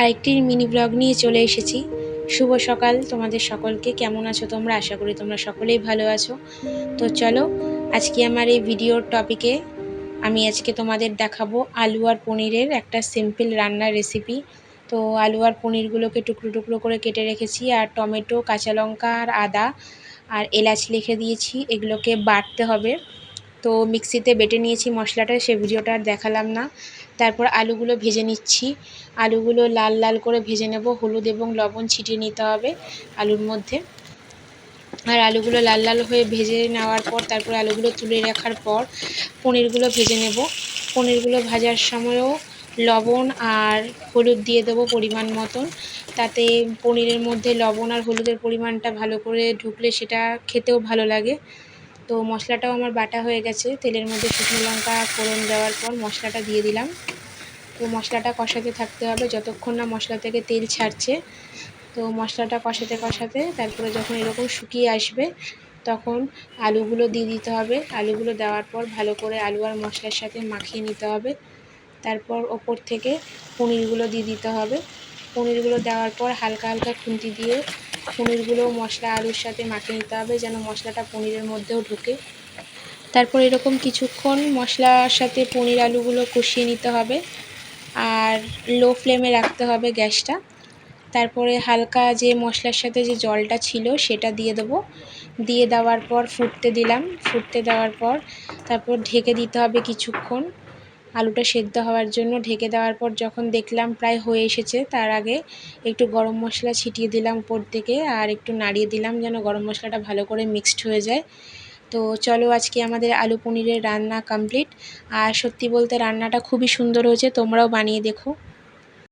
আরেকটি mini blog নিয়ে চলে এসেছি। শুভ সকাল, তোমাদের সকলকে। কেমন আছো তোমরা? আশা করি তোমরা সকলেই ভালো আছো। তো চলো, আজকে আমার এই ভিডিওর টপিকে আমি আজকে তোমাদের দেখাবো আলু আর পনিরের একটা সিম্পল রান্নার রেসিপি তো আলু আর পনিরগুলোকে টুকরো টুকরো করে কেটে রেখেছি, আর টমেটো, কাঁচা লঙ্কা, আর আদা, আর এলাচ লিখে দিয়েছি। এগুলোকে বাটতে হবে। তো মিক্সিতে বেটে নিয়েছি মশলাটা, সে ভিডিওটা আর দেখালাম না। তারপর আলুগুলো ভেজে নিচ্ছি। আলুগুলো লাল লাল করে ভেজে নেব। হলুদ এবং লবণ ছিটিয়ে নিতে হবে আলুর মধ্যে। আর আলুগুলো লাল লাল হয়ে ভেজে নেওয়ার পর, তারপর আলুগুলো তুলে রাখার পর পনিরগুলো ভেজে নেব। পনিরগুলো ভাজার সময়ও লবণ আর হলুদ দিয়ে দেবো পরিমাণ মতন। তাতে পনিরের মধ্যে লবণ আর হলুদের পরিমাণটা ভালো করে ঢুকলে সেটা খেতেও ভালো লাগে। তো মশলাটাও আমার বাটা হয়ে গেছে। তেলের মধ্যে শুকনো লঙ্কা ফোড়ন দেওয়ার পর মশলাটা দিয়ে দিলাম। তো মশলাটা কষাতে থাকতে হবে যতক্ষণ না মশলা থেকে তেল ছাড়ছে। তো মশলাটা কষাতে কষাতে তারপরে যখন এরকম শুকিয়ে আসবে তখন আলুগুলো দিয়ে দিতে হবে। আলুগুলো দেওয়ার পর ভালো করে আলু আর মশলার সাথে মাখিয়ে নিতে হবে। তারপর ওপর থেকে পনিরগুলো দিয়ে দিতে হবে। পনিরগুলো দেওয়ার পর হালকা হালকা খুন্তি দিয়ে পনিরগুলো মশলা, আলুর সাথে মাখিয়ে নিতে হবে যেন মশলাটা পনিরের মধ্যেও ঢোকে। তারপর এরকম কিছুক্ষণ মশলার সাথে পনির আলুগুলো কষিয়ে নিতে হবে আর লো ফ্লেমে রাখতে হবে গ্যাসটা। তারপরে হালকা যে মশলার সাথে যে জলটা ছিল সেটা দিয়ে দেবো। দিয়ে দেওয়ার পর ফুটতে দিলাম, ফুটতে দেওয়ার পর তারপর ঢেকে দিতে হবে কিছুক্ষণ। আলুটা সেদ্ধ হওয়ার জন্য ঢেকে দেওয়ার পর যখন দেখলাম প্রায় হয়ে এসেছে, তার আগে একটু গরম মশলা ছিটিয়ে দিলাম উপর থেকে আর একটু নাড়িয়ে দিলাম যেন গরম মশলাটা ভালো করে মিক্সড হয়ে যায়। তো চলো আজকে আমাদের আলু পনিরের রান্না কমপ্লিট। আর সত্যি বলতে রান্নাটা খুবই সুন্দর হয়েছে, তোমরাও বানিয়ে দেখো।